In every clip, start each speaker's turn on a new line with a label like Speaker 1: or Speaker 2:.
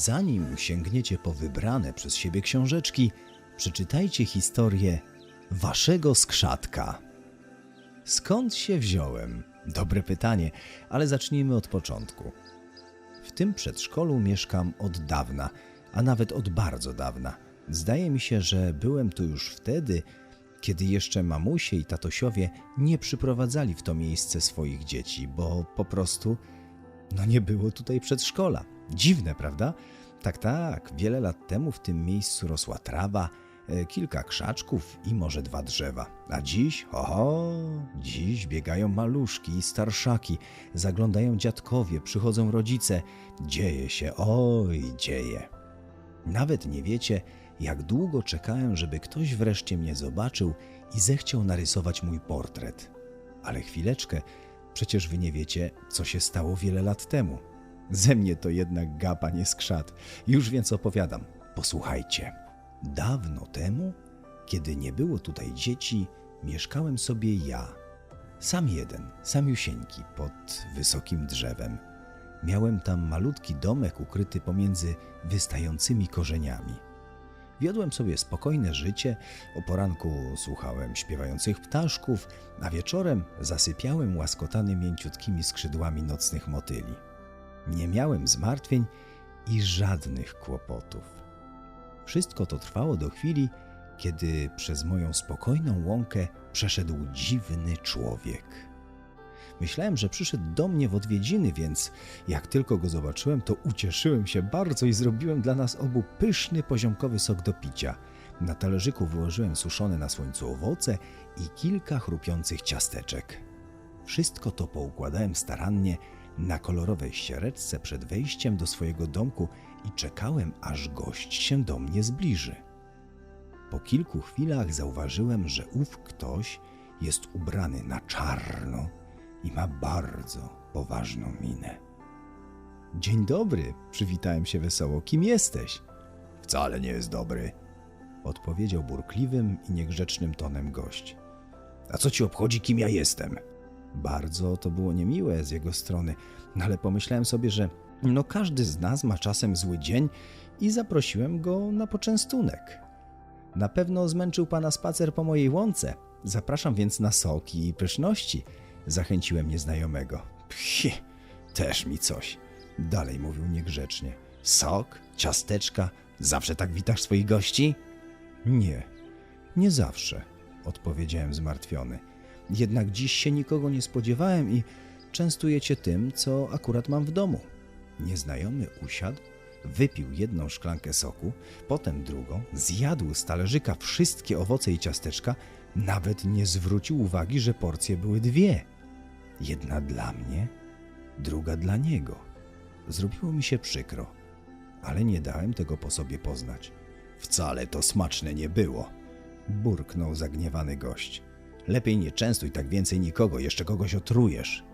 Speaker 1: zanim sięgniecie po wybrane przez siebie książeczki, przeczytajcie historię waszego skrzatka. Skąd się wziąłem? Dobre pytanie, ale zacznijmy od początku. W tym przedszkolu mieszkam od dawna, a nawet od bardzo dawna. Zdaje mi się, że byłem tu już wtedy, kiedy jeszcze mamusie i tatosiowie nie przyprowadzali w to miejsce swoich dzieci, bo po prostu no nie było tutaj przedszkola. Dziwne, prawda? Tak, tak, wiele lat temu w tym miejscu rosła trawa, e, kilka krzaczków i może dwa drzewa. A dziś, oho, dziś biegają maluszki i starszaki, zaglądają dziadkowie, przychodzą rodzice. Dzieje się, oj, dzieje. Nawet nie wiecie, jak długo czekałem, żeby ktoś wreszcie mnie zobaczył i zechciał narysować mój portret. Ale chwileczkę, przecież wy nie wiecie, co się stało wiele lat temu. Ze mnie to jednak gapa nie skrzat. Już więc opowiadam. Posłuchajcie. Dawno temu, kiedy nie było tutaj dzieci, mieszkałem sobie ja. Sam jeden, samiusieńki, pod wysokim drzewem. Miałem tam malutki domek ukryty pomiędzy wystającymi korzeniami. Wiodłem sobie spokojne życie, o poranku słuchałem śpiewających ptaszków, a wieczorem zasypiałem łaskotany mięciutkimi skrzydłami nocnych motyli. Nie miałem zmartwień i żadnych kłopotów. Wszystko to trwało do chwili, kiedy przez moją spokojną łąkę przeszedł dziwny człowiek. Myślałem, że przyszedł do mnie w odwiedziny, więc jak tylko go zobaczyłem, to ucieszyłem się bardzo i zrobiłem dla nas obu pyszny, poziomkowy sok do picia. Na talerzyku wyłożyłem suszone na słońcu owoce i kilka chrupiących ciasteczek. Wszystko to poukładałem starannie na kolorowej ściereczce przed wejściem do swojego domku i czekałem, aż gość się do mnie zbliży. Po kilku chwilach zauważyłem, że ów ktoś jest ubrany na czarno i ma bardzo poważną minę. Dzień dobry, przywitałem się wesoło. Kim jesteś? Wcale nie jest dobry, odpowiedział burkliwym i niegrzecznym tonem gość. A co ci obchodzi, kim ja jestem? Bardzo to było niemiłe z jego strony, no ale pomyślałem sobie, że no każdy z nas ma czasem zły dzień i zaprosiłem go na poczęstunek. Na pewno zmęczył pana spacer po mojej łące. Zapraszam więc na soki i pyszności. Zachęciłem nieznajomego. Pchi, też mi coś. Dalej mówił niegrzecznie. Sok, ciasteczka, zawsze tak witasz swoich gości? Nie, nie zawsze, odpowiedziałem zmartwiony. Jednak dziś się nikogo nie spodziewałem i częstuję cię tym, co akurat mam w domu. Nieznajomy usiadł, wypił jedną szklankę soku, potem drugą, zjadł z talerzyka wszystkie owoce i ciasteczka, nawet nie zwrócił uwagi, że porcje były dwie. Jedna dla mnie, druga dla niego. Zrobiło mi się przykro, ale nie dałem tego po sobie poznać. Wcale to smaczne nie było, burknął zagniewany gość. Lepiej nie częstuj tak więcej nikogo, jeszcze kogoś otrujesz.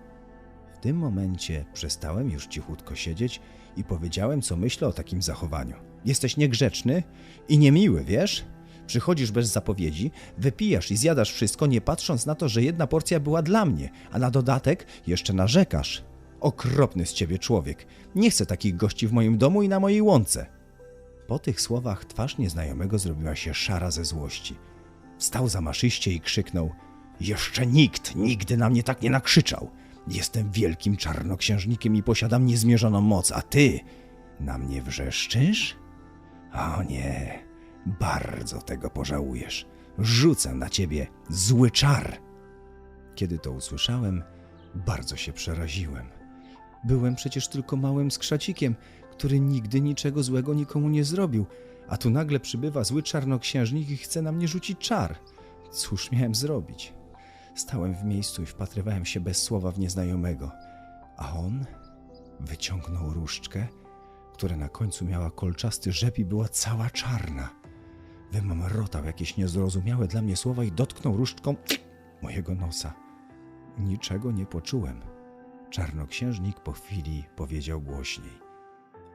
Speaker 1: W tym momencie przestałem już cichutko siedzieć i powiedziałem, co myślę o takim zachowaniu. Jesteś niegrzeczny i niemiły, wiesz? Przychodzisz bez zapowiedzi, wypijasz i zjadasz wszystko, nie patrząc na to, że jedna porcja była dla mnie, a na dodatek jeszcze narzekasz. Okropny z ciebie człowiek. Nie chcę takich gości w moim domu i na mojej łące. Po tych słowach twarz nieznajomego zrobiła się szara ze złości. Wstał zamaszyście i krzyknął: Jeszcze nikt nigdy na mnie tak nie nakrzyczał. Jestem wielkim czarnoksiężnikiem i posiadam niezmierzoną moc, a ty na mnie wrzeszczysz? O nie, bardzo tego pożałujesz. Rzucę na ciebie zły czar. Kiedy to usłyszałem, bardzo się przeraziłem. Byłem przecież tylko małym skrzacikiem, który nigdy niczego złego nikomu nie zrobił, a tu nagle przybywa zły czarnoksiężnik i chce na mnie rzucić czar. Cóż miałem zrobić? Stałem w miejscu i wpatrywałem się bez słowa w nieznajomego, a on wyciągnął różdżkę, która na końcu miała kolczasty rzep i była cała czarna. Wymamrotał jakieś niezrozumiałe dla mnie słowa i dotknął różdżką mojego nosa. Niczego nie poczułem. Czarnoksiężnik po chwili powiedział głośniej: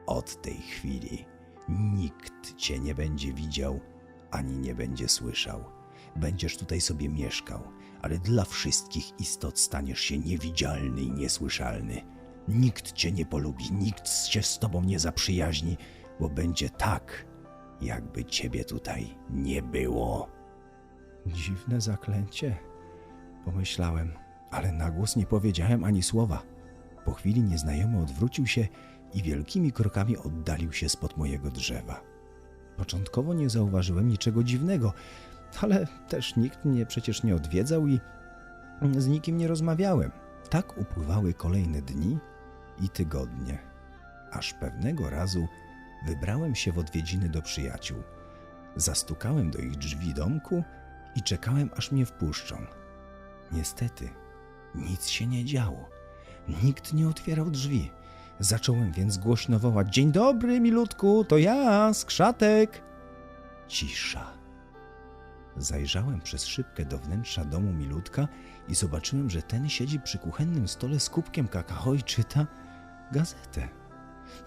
Speaker 1: Od tej chwili nikt cię nie będzie widział ani nie będzie słyszał. Będziesz tutaj sobie mieszkał, ale dla wszystkich istot staniesz się niewidzialny i niesłyszalny. Nikt cię nie polubi, nikt się z tobą nie zaprzyjaźni, bo będzie tak, jakby ciebie tutaj nie było. Dziwne zaklęcie, pomyślałem, ale na głos nie powiedziałem ani słowa. Po chwili nieznajomy odwrócił się i wielkimi krokami oddalił się spod mojego drzewa. Początkowo nie zauważyłem niczego dziwnego, ale też nikt mnie przecież nie odwiedzał i z nikim nie rozmawiałem. Tak upływały kolejne dni i tygodnie, aż pewnego razu wybrałem się w odwiedziny do przyjaciół. Zastukałem do ich drzwi domku i czekałem, aż mnie wpuszczą. Niestety, nic się nie działo. Nikt nie otwierał drzwi. Zacząłem więc głośno wołać: Dzień dobry, milutku, to ja, skrzatek. Cisza. Zajrzałem przez szybkę do wnętrza domu Milutka i zobaczyłem, że ten siedzi przy kuchennym stole z kubkiem kakao i czyta gazetę.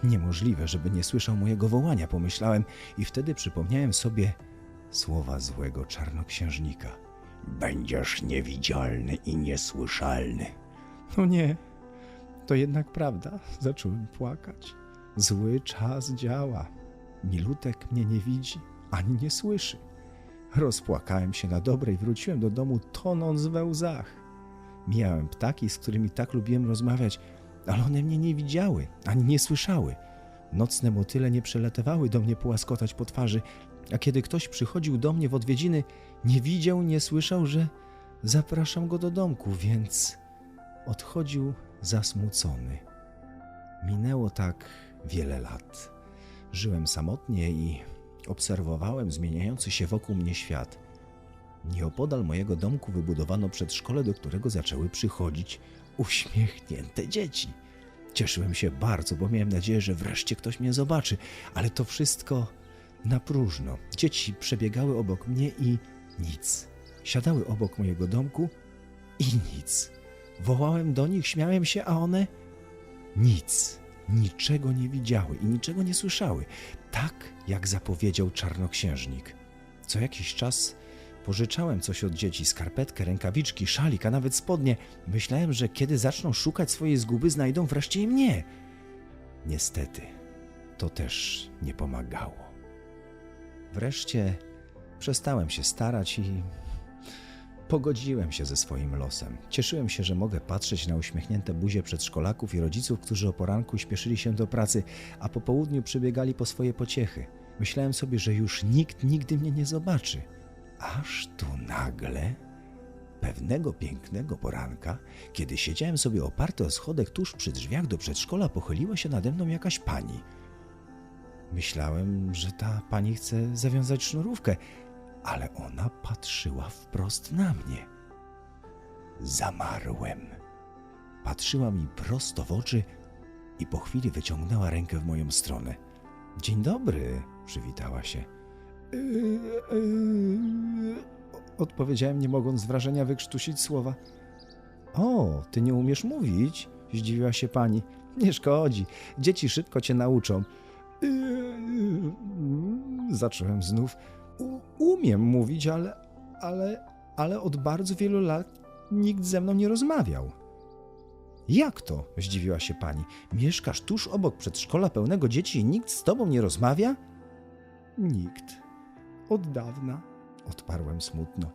Speaker 1: Niemożliwe, żeby nie słyszał mojego wołania, pomyślałem i wtedy przypomniałem sobie słowa złego czarnoksiężnika. Będziesz niewidzialny i niesłyszalny. No nie, to jednak prawda. Zacząłem płakać. Zły czas działa. Milutek mnie nie widzi ani nie słyszy. Rozpłakałem się na dobre i wróciłem do domu tonąc we łzach. Mijałem ptaki, z którymi tak lubiłem rozmawiać, ale one mnie nie widziały ani nie słyszały. Nocne motyle nie przelatywały do mnie połaskotać po twarzy, a kiedy ktoś przychodził do mnie w odwiedziny, nie widział, nie słyszał, że zapraszam go do domku, więc odchodził zasmucony. Minęło tak wiele lat. Żyłem samotnie i obserwowałem zmieniający się wokół mnie świat. Nieopodal mojego domku wybudowano przedszkole, do którego zaczęły przychodzić uśmiechnięte dzieci. Cieszyłem się bardzo, bo miałem nadzieję, że wreszcie ktoś mnie zobaczy, ale to wszystko na próżno. Dzieci przebiegały obok mnie i nic. Siadały obok mojego domku i nic. Wołałem do nich, śmiałem się, a one nic, niczego nie widziały i niczego nie słyszały, tak jak zapowiedział czarnoksiężnik. Co jakiś czas pożyczałem coś od dzieci, skarpetkę, rękawiczki, szalik, a nawet spodnie. Myślałem, że kiedy zaczną szukać swojej zguby, znajdą wreszcie i mnie. Niestety, to też nie pomagało. Wreszcie przestałem się starać i Pogodziłem się ze swoim losem. Cieszyłem się, że mogę patrzeć na uśmiechnięte buzie przedszkolaków i rodziców, którzy o poranku śpieszyli się do pracy, a po południu przybiegali po swoje pociechy. Myślałem sobie, że już nikt nigdy mnie nie zobaczy. Aż tu nagle, pewnego pięknego poranka, kiedy siedziałem sobie oparty o schodek tuż przy drzwiach do przedszkola, pochyliła się nade mną jakaś pani. Myślałem, że ta pani chce zawiązać sznurówkę, ale ona patrzyła wprost na mnie. Zamarłem. Patrzyła mi prosto w oczy i po chwili wyciągnęła rękę w moją stronę. Dzień dobry, przywitała się. Yy, yy, odpowiedziałem, nie mogąc z wrażenia wykrztusić słowa. O, ty nie umiesz mówić? zdziwiła się pani. Nie szkodzi, dzieci szybko cię nauczą. Yy, zacząłem znów. Umiem mówić, ale, ale, ale od bardzo wielu lat nikt ze mną nie rozmawiał. Jak to? zdziwiła się pani. Mieszkasz tuż obok przedszkola pełnego dzieci i nikt z tobą nie rozmawia? Nikt. Od dawna, odparłem smutno.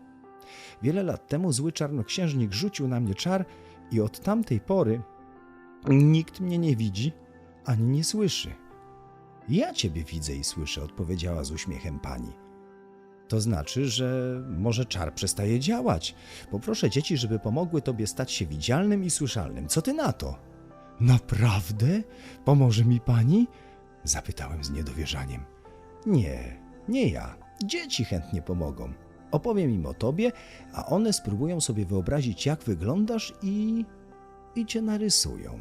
Speaker 1: Wiele lat temu zły czarnoksiężnik rzucił na mnie czar i od tamtej pory nikt mnie nie widzi ani nie słyszy. Ja ciebie widzę i słyszę, odpowiedziała z uśmiechem pani. To znaczy, że może czar przestaje działać. Poproszę dzieci, żeby pomogły tobie stać się widzialnym i słyszalnym. Co ty na to? Naprawdę? Pomoże mi pani? Zapytałem z niedowierzaniem. Nie, nie ja. Dzieci chętnie pomogą. Opowiem im o tobie, a one spróbują sobie wyobrazić, jak wyglądasz i. i cię narysują.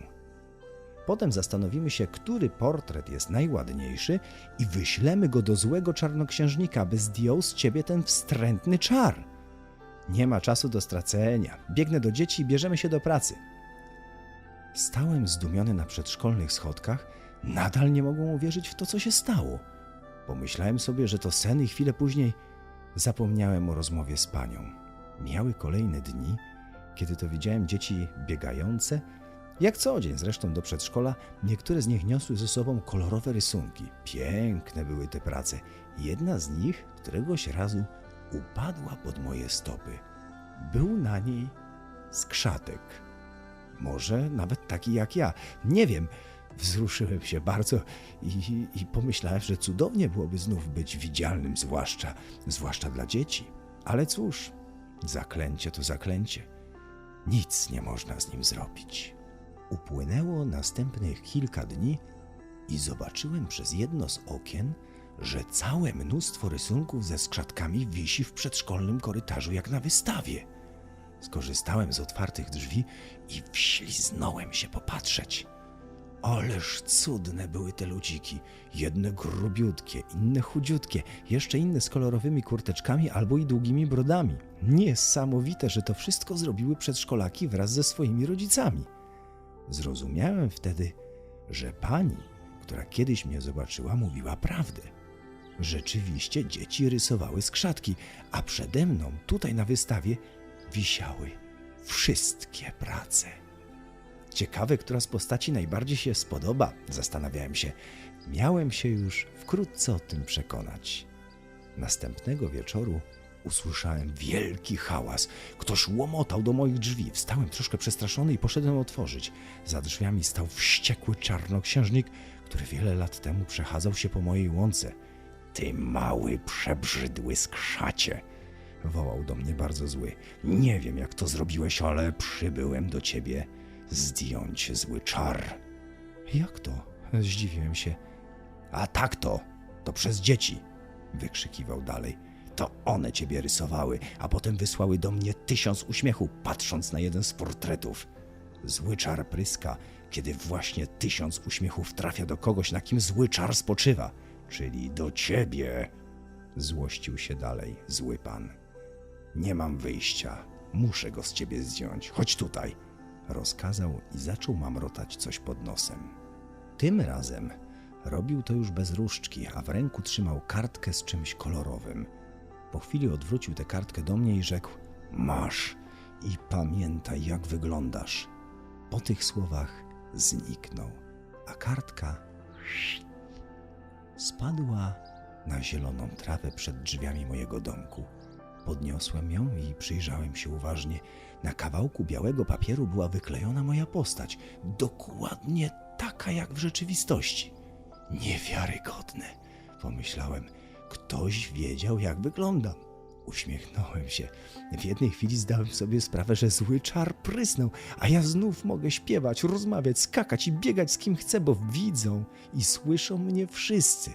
Speaker 1: Potem zastanowimy się, który portret jest najładniejszy i wyślemy go do złego czarnoksiężnika, by zdjął z ciebie ten wstrętny czar. Nie ma czasu do stracenia. Biegnę do dzieci i bierzemy się do pracy. Stałem zdumiony na przedszkolnych schodkach. Nadal nie mogłem uwierzyć w to, co się stało. Pomyślałem sobie, że to sen i chwilę później zapomniałem o rozmowie z panią. Miały kolejne dni, kiedy to widziałem dzieci biegające, Jak co dzień zresztą do przedszkola, niektóre z nich niosły ze sobą kolorowe rysunki. Piękne były te prace. Jedna z nich któregoś razu upadła pod moje stopy. Był na niej skrzatek. Może nawet taki jak ja. Nie wiem. Wzruszyłem się bardzo i, i pomyślałem, że cudownie byłoby znów być widzialnym, zwłaszcza, zwłaszcza dla dzieci. Ale cóż, zaklęcie to zaklęcie. Nic nie można z nim zrobić. Upłynęło następnych kilka dni i zobaczyłem przez jedno z okien, że całe mnóstwo rysunków ze skrzatkami wisi w przedszkolnym korytarzu jak na wystawie. Skorzystałem z otwartych drzwi i wśliznąłem się popatrzeć. Ależ cudne były te ludziki. Jedne grubiutkie, inne chudziutkie, jeszcze inne z kolorowymi kurteczkami albo i długimi brodami. Niesamowite, że to wszystko zrobiły przedszkolaki wraz ze swoimi rodzicami. Zrozumiałem wtedy, że pani, która kiedyś mnie zobaczyła, mówiła prawdę. Rzeczywiście dzieci rysowały skrzatki, a przede mną, tutaj na wystawie, wisiały wszystkie prace. Ciekawe, która z postaci najbardziej się spodoba, zastanawiałem się. Miałem się już wkrótce o tym przekonać. Następnego wieczoru usłyszałem wielki hałas. Ktoś łomotał do moich drzwi. Wstałem troszkę przestraszony i poszedłem otworzyć. Za drzwiami stał wściekły czarnoksiężnik, który wiele lat temu przechadzał się po mojej łące. Ty mały, przebrzydły skrzacie! wołał do mnie bardzo zły. Nie wiem, jak to zrobiłeś, ale przybyłem do ciebie zdjąć zły czar. Jak to? Zdziwiłem się. A tak to, to przez dzieci, wykrzykiwał dalej. To one ciebie rysowały, a potem wysłały do mnie tysiąc uśmiechu, patrząc na jeden z portretów. Zły czar pryska, kiedy właśnie tysiąc uśmiechów trafia do kogoś, na kim zły czar spoczywa, czyli do ciebie. Złościł się dalej zły pan. Nie mam wyjścia. Muszę go z ciebie zdjąć. Chodź tutaj. Rozkazał i zaczął mamrotać coś pod nosem. Tym razem robił to już bez różdżki, a w ręku trzymał kartkę z czymś kolorowym. Po chwili odwrócił tę kartkę do mnie i rzekł: Masz i pamiętaj, jak wyglądasz. Po tych słowach zniknął, a kartka spadła na zieloną trawę przed drzwiami mojego domku. Podniosłem ją i przyjrzałem się uważnie. Na kawałku białego papieru była wyklejona moja postać, dokładnie taka jak w rzeczywistości. Niewiarygodne, pomyślałem. Ktoś wiedział, jak wyglądam. Uśmiechnąłem się. W jednej chwili zdałem sobie sprawę, że zły czar prysnął, a ja znów mogę śpiewać, rozmawiać, skakać i biegać z kim chcę, bo widzą i słyszą mnie wszyscy.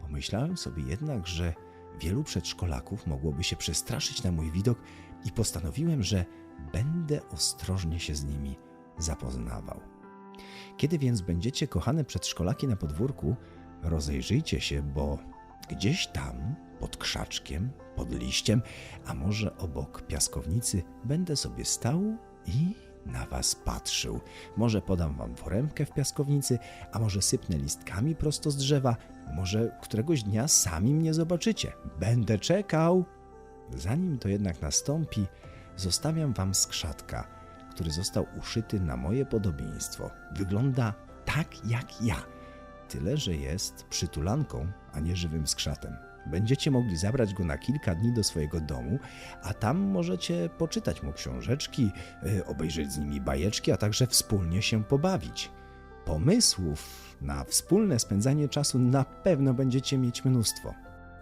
Speaker 1: Pomyślałem sobie jednak, że wielu przedszkolaków mogłoby się przestraszyć na mój widok i postanowiłem, że będę ostrożnie się z nimi zapoznawał. Kiedy więc będziecie kochane przedszkolaki na podwórku, rozejrzyjcie się, bo gdzieś tam, pod krzaczkiem, pod liściem, a może obok piaskownicy, będę sobie stał i na was patrzył. Może podam wam foremkę w piaskownicy, a może sypnę listkami prosto z drzewa, może któregoś dnia sami mnie zobaczycie. Będę czekał. Zanim to jednak nastąpi, zostawiam wam skrzatka, który został uszyty na moje podobieństwo. Wygląda tak jak ja, tyle że jest przytulanką, a nie żywym skrzatem. Będziecie mogli zabrać go na kilka dni do swojego domu, a tam możecie poczytać mu książeczki, y, obejrzeć z nimi bajeczki, a także wspólnie się pobawić. Pomysłów na wspólne spędzanie czasu na pewno będziecie mieć mnóstwo.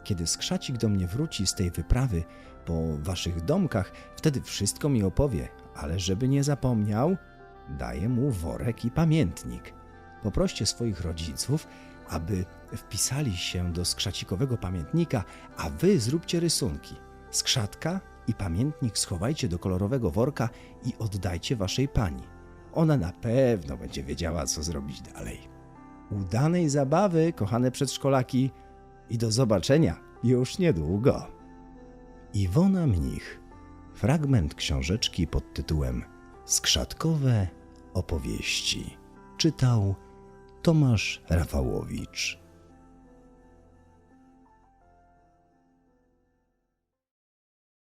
Speaker 1: Kiedy skrzacik do mnie wróci z tej wyprawy po waszych domkach, wtedy wszystko mi opowie, ale żeby nie zapomniał, daję mu worek i pamiętnik. Poproście swoich rodziców, aby wpisali się do skrzacikowego pamiętnika, a wy zróbcie rysunki. Skrzatka i pamiętnik schowajcie do kolorowego worka i oddajcie waszej pani. Ona na pewno będzie wiedziała, co zrobić dalej. Udanej zabawy, kochane przedszkolaki, i do zobaczenia już niedługo. Iwona Mnich. Fragment książeczki pod tytułem Skrzatkowe opowieści. Czytał Tomasz Rafałowicz.